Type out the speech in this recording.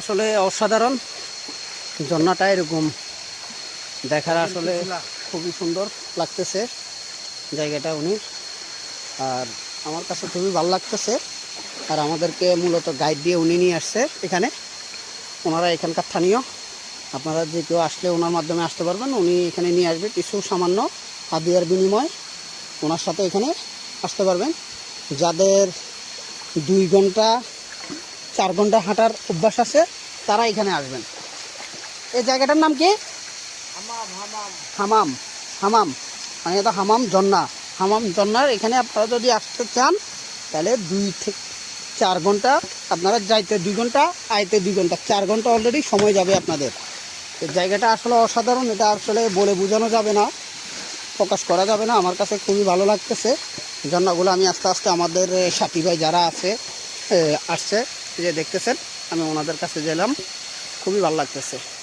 আসলে অসাধারণ। ঝর্ণাটা এরকম দেখার আসলে খুবই সুন্দর লাগতেছে জায়গাটা উনি আর আমার কাছে খুবই ভালো লাগতেছে। আর আমাদেরকে মূলত গাইড দিয়ে উনি নিয়ে আসছে এখানে। ওনারা এখানকার স্থানীয়। আপনারা যে কেউ আসলে ওনার মাধ্যমে আসতে পারবেন উনি এখানে নিয়ে আসবে। কিছু সামান্য হাদিয়ার বিনিময় ওনার সাথে এখানে আসতে পারবেন। যাদের দুই ঘণ্টা চার ঘণ্টা হাঁটার অভ্যাস আছে, তারা এখানে আসবেন। এই জায়গাটার নাম কি? হামাম হামাম। মানে এটা হামাম জন্না। হামাম জন্নার এখানে আপনারা যদি আসতে চান, তাহলে দুই থেকে চার ঘণ্টা আপনারা যাইতে দুই ঘণ্টা, আইতে দুই ঘণ্টা। চার ঘণ্টা অলরেডি সময় যাবে আপনাদের। এই জায়গাটা আসলে অসাধারণ, এটা আসলে বলে বোঝানো যাবে না, প্রকাশ করা যাবে না। আমার কাছে খুবই ভালো লাগতেছে। ঝর্ণাগুলো আমি আস্তে আস্তে আমাদের সাথী ভাই যারা আছে আসছে। যে দেখতেছেন আমি ওনাদের কাছে গেলাম। খুবই ভালো লাগতেছে।